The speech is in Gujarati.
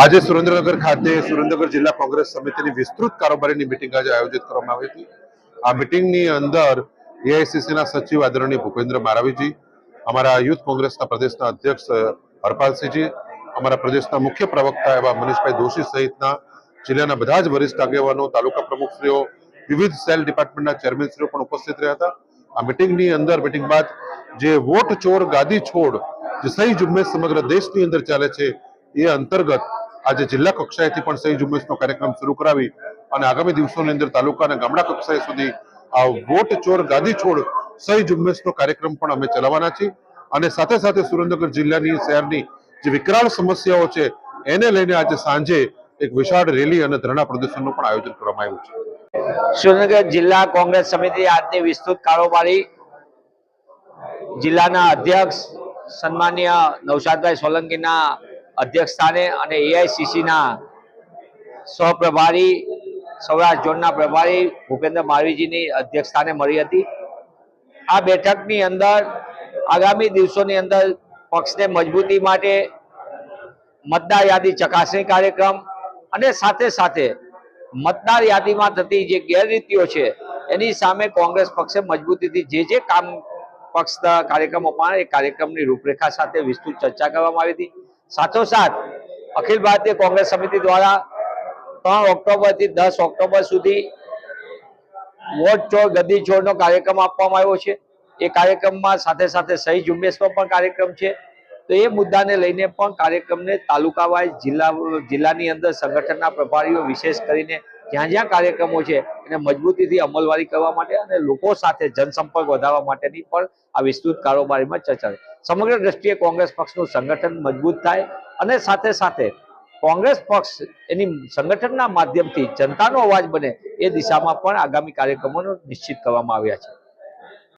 આજે સુરેન્દ્રનગર ખાતે સુરેન્દ્રનગર જિલ્લા કોંગ્રેસ સમિતિની વિસ્તૃત કારોબારીની મિટિંગ આજે આયોજિત કરવામાં આવી હતી. આ મિટિંગની અંદર એઆઈસીસીના સચિવ આદરણીય ભૂપેન્દ્ર મારાવીજી, અમારા યુથ કોંગ્રેસના પ્રદેશના અધ્યક્ષ હરપાલસિંહજી, અમારા પ્રદેશના મુખ્ય પ્રવક્તા એવા મનીષભાઈ દોશી સહિતના જિલ્લાના બધા જ વરિષ્ઠ આગેવાનો, તાલુકા પ્રમુખશ્રીઓ, વિવિધ સેલ ડિપાર્ટમેન્ટના ચેરમેનશ્રીઓ પણ ઉપસ્થિત રહ્યા હતા. આ મિટિંગની અંદર મિટિંગ બાદ જે વોટ ચોર ગાદી છોડ, જે સહી ઝુંબેશ સમગ્ર દેશની અંદર ચાલે છે, એ અંતર્ગત આજે જિલ્લા કક્ષાએથી પણ સહી ઝુંબેશનો કાર્યક્રમ શરૂ કરાવી અને આગામી દિવસોની અંદર તાલુકા અને ગામડા કક્ષાએ સુધી આ વોટ ચોર ગાદી છોડ સહી ઝુંબેશનો કાર્યક્રમ પણ અમે ચલાવવાના છીએ. અને સાથે સાથે સુરેન્દ્રનગર જિલ્લાની શહેરની જે વિકરાળ સમસ્યાઓ છે, એને લઈને આજે સાંજે એક વિશાળ રેલી અને ધરણા પ્રદર્શનનું પણ આયોજન કરવામાં આવ્યું છે. સુરેન્દ્રનગર જિલ્લા કોંગ્રેસ સમિતિ આજની વિસ્તૃત કારોબારી જિલ્લાના અધ્યક્ષ સન્માનીય નવસાદભાઈ સોલંકીના અધ્યક્ષ સ્થાને અને એઆઈસીસીના સહપ્રભારી, સૌરાષ્ટ્ર ઝોનના પ્રભારી ભૂપેન્દ્ર માળવીજીની અધ્યક્ષ સ્થાને મળી હતી. આ બેઠકની અંદર આગામી દિવસોની અંદર પક્ષને મજબૂતી માટે મતદાર યાદી ચકાસણી કાર્યક્રમ અને સાથે સાથે મતદાર યાદીમાં થતી જે ગેરરીતિઓ છે, એની સામે કોંગ્રેસ પક્ષે મજબૂતીથી જે જે કામ પક્ષ કાર્યક્રમો પણ એ કાર્યક્રમની રૂપરેખા સાથે વિસ્તૃત ચર્ચા કરવામાં આવી હતી. સાથોસાથ અખિલ ભારતીય કોંગ્રેસ સમિતિ દ્વારા ત્રણ ઓક્ટોબરથી દસ ઓક્ટોબર સુધી વોટ ચોર, ગદ્દી ચોરનો કાર્યક્રમ આપવામાં આવ્યો છે. એ કાર્યક્રમમાં સાથે સાથે સહી ઝુંબેશનો પણ કાર્યક્રમ છે. તો એ મુદ્દાને લઈને પણ કાર્યક્રમને તાલુકા વાઇઝ જિલ્લા, જિલ્લાની અંદર સંગઠનના પ્રભારીઓ વિશેષ કરીને જ્યાં જ્યાં કાર્યક્રમો છે એને મજબૂતીથી અમલવારી કરવા માટે અને લોકો સાથે જનસંપર્ક વધારવા માટેની પણ આ વિસ્તૃત કારોબારીમાં ચર્ચા સમગ્ર દ્રષ્ટિએ કોંગ્રેસ પક્ષનું સંગઠન મજબૂત થાય અને સાથે સાથે કોંગ્રેસ પક્ષ એની સંગઠનના માધ્યમથી જનતાનો અવાજ બને એ દિશામાં પણ આગામી કાર્યક્રમોનો નિશ્ચિત કરવામાં આવ્યા છે.